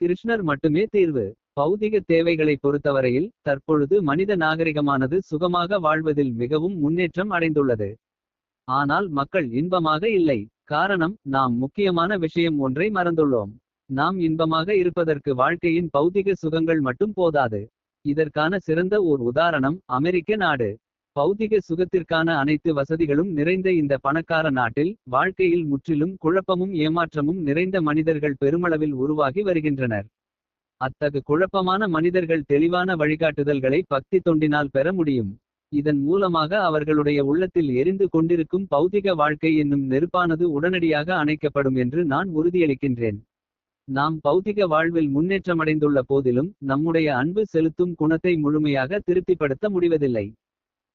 கிருஷ்ணர் மட்டுமே தீர்வு. பௌதிக தேவைகளை பொறுத்தவரையில் தற்பொழுது மனித நாகரிகமானது சுகமாக வாழ்வதில் மிகவும் முன்னேற்றம் அடைந்துள்ளது. ஆனால் மக்கள் இன்பமாக இல்லை. காரணம் நாம் முக்கியமான விஷயம் ஒன்றை மறந்துள்ளோம். நாம் இன்பமாக இருப்பதற்கு வாழ்க்கையின் பௌதிக சுகங்கள் மட்டும் போதாது. இதற்கான சிறந்த ஓர் உதாரணம் அமெரிக்க நாடு. பௌதிக சுகத்திற்கான அனைத்து வசதிகளும் நிறைந்த இந்த பணக்கார நாட்டில் வாழ்க்கையில் முற்றிலும் குழப்பமும் ஏமாற்றமும் நிறைந்த மனிதர்கள் பெருமளவில் உருவாகி வருகின்றனர். அத்தகு குழப்பமான மனிதர்கள் தெளிவான வழிகாட்டுதல்களை பக்தி தொண்டினால் பெற முடியும். இதன் மூலமாக அவர்களுடைய உள்ளத்தில் எரிந்து கொண்டிருக்கும் பௌதிக வாழ்க்கை என்னும் நெருப்பானது உடனடியாக அணைக்கப்படும் என்று நான் உறுதியளிக்கின்றேன். நாம் பௌதிக வாழ்வில் முன்னேற்றமடைந்துள்ள போதிலும் நம்முடைய அன்பு செலுத்தும் குணத்தை முழுமையாக திருப்திப்படுத்த முடிவதில்லை.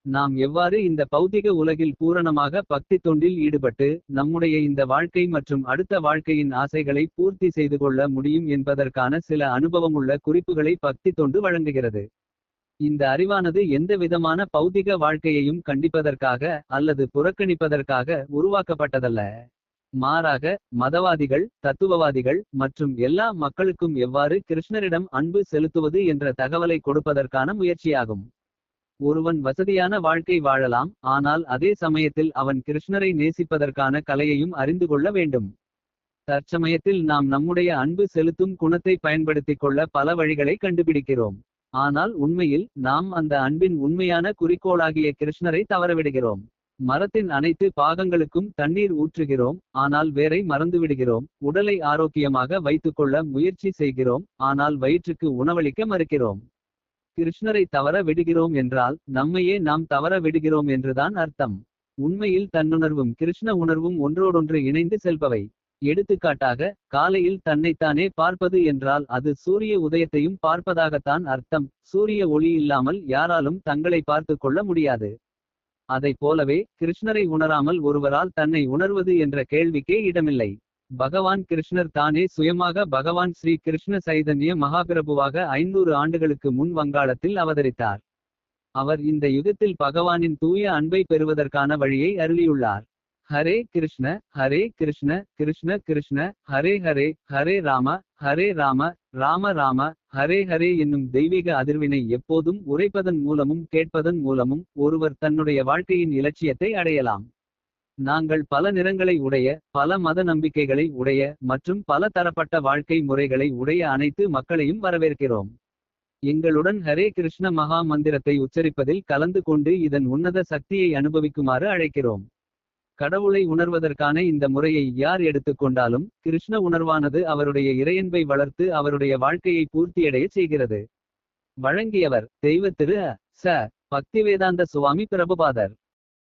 நாம் எவ்வாறு இந்த பௌதிக உலகில் பூரணமாக பக்தி தொண்டில் ஈடுபட்டு நம்முடைய இந்த வாழ்க்கை மற்றும் அடுத்த வாழ்க்கையின் ஆசைகளை பூர்த்தி செய்து கொள்ள முடியும் என்பதற்கான சில அனுபவமுள்ள குறிப்புகளை பக்தி தொண்டு வழங்குகிறது. இந்த அறிவானது எந்த விதமான பௌதிக வாழ்க்கையையும் கண்டிப்பதற்காக அல்லது புறக்கணிப்பதற்காக உருவாக்கப்பட்டதல்ல. மாறாக மதவாதிகள் தத்துவவாதிகள் மற்றும் எல்லா மக்களுக்கும் எவ்வாறு கிருஷ்ணரிடம் அன்பு செலுத்துவது என்ற தகவலை கொடுப்பதற்கான முயற்சியாகும். ஒருவன் வசதியான வாழ்க்கை வாழலாம் ஆனால் அதே சமயத்தில் அவன் கிருஷ்ணரை நேசிப்பதற்கான கலையையும் அறிந்து கொள்ள வேண்டும். தற்சமயத்தில் நாம் நம்முடைய அன்பு செலுத்தும் குணத்தை பயன்படுத்திக் கொள்ள பல வழிகளை கண்டுபிடிக்கிறோம். ஆனால் உண்மையில் நாம் அந்த அன்பின் உண்மையான குறிக்கோளாகிய கிருஷ்ணரை தவறவிடுகிறோம். மரத்தின் அனைத்து பாகங்களுக்கும் தண்ணீர் ஊற்றுகிறோம் ஆனால் வேரை மறந்துவிடுகிறோம். உடலை ஆரோக்கியமாக வைத்துக்கொள்ள முயற்சி செய்கிறோம் ஆனால் வயிற்றுக்கு உணவளிக்க மறுக்கிறோம். கிருஷ்ணரை தவற விடுகிறோம் என்றால் நம்மையே நாம் தவற விடுகிறோம் என்றுதான் அர்த்தம். உண்மையில் தன்னுணர்வும் கிருஷ்ண உணர்வும் ஒன்றோடொன்று இணைந்து செல்பவை. எடுத்துக்காட்டாக காலையில் தன்னைத்தானே பார்ப்பது என்றால் அது சூரிய உதயத்தையும் பார்ப்பதாகத்தான் அர்த்தம். சூரிய ஒளி இல்லாமல் யாராலும் தங்களை பார்த்து கொள்ள முடியாது. அதைப் போலவே கிருஷ்ணரை உணராமல் ஒருவரால் தன்னை உணர்வது என்ற கேள்விக்கே இடமில்லை. பகவான் கிருஷ்ணர் தானே சுயமாக பகவான் ஸ்ரீ கிருஷ்ண சைதன்ய மகாபிரபுவாக ஐநூறு ஆண்டுகளுக்கு முன் வங்காளத்தில் அவதரித்தார். அவர் இந்த யுகத்தில் பகவானின் தூய அன்பை பெறுவதற்கான வழியை அருளியுள்ளார். ஹரே கிருஷ்ண ஹரே கிருஷ்ண கிருஷ்ண கிருஷ்ண ஹரே ஹரே ஹரே ராம ஹரே ராம ராம ராம ஹரே ஹரே என்னும் தெய்வீக அதிர்வினை எப்போதும் உரைப்பதன் மூலமும் கேட்பதன் மூலமும் ஒருவர் தன்னுடைய வாழ்க்கையின் இலட்சியத்தை அடையலாம். நாங்கள் பல நிறங்களை உடைய பல மத நம்பிக்கைகளை உடைய மற்றும் பல தரப்பட்ட வாழ்க்கை முறைகளை உடைய அனைத்து மக்களையும் வரவேற்கிறோம். எங்களுடன் ஹரே கிருஷ்ண மகா மந்திரத்தை உச்சரிப்பதில் கலந்து கொண்டு இதன் உன்னத சக்தியை அனுபவிக்குமாறு அழைக்கிறோம். கடவுளை உணர்வதற்கான இந்த முறையை யார் எடுத்துக்கொண்டாலும் கிருஷ்ண உணர்வானது அவருடைய இறையன்பை வளர்த்து அவருடைய வாழ்க்கையை பூர்த்தியடைய செய்கிறது. வழங்கியவர் தெய்வ திரு ச பக்திவேதாந்த சுவாமி பிரபுபாதர்.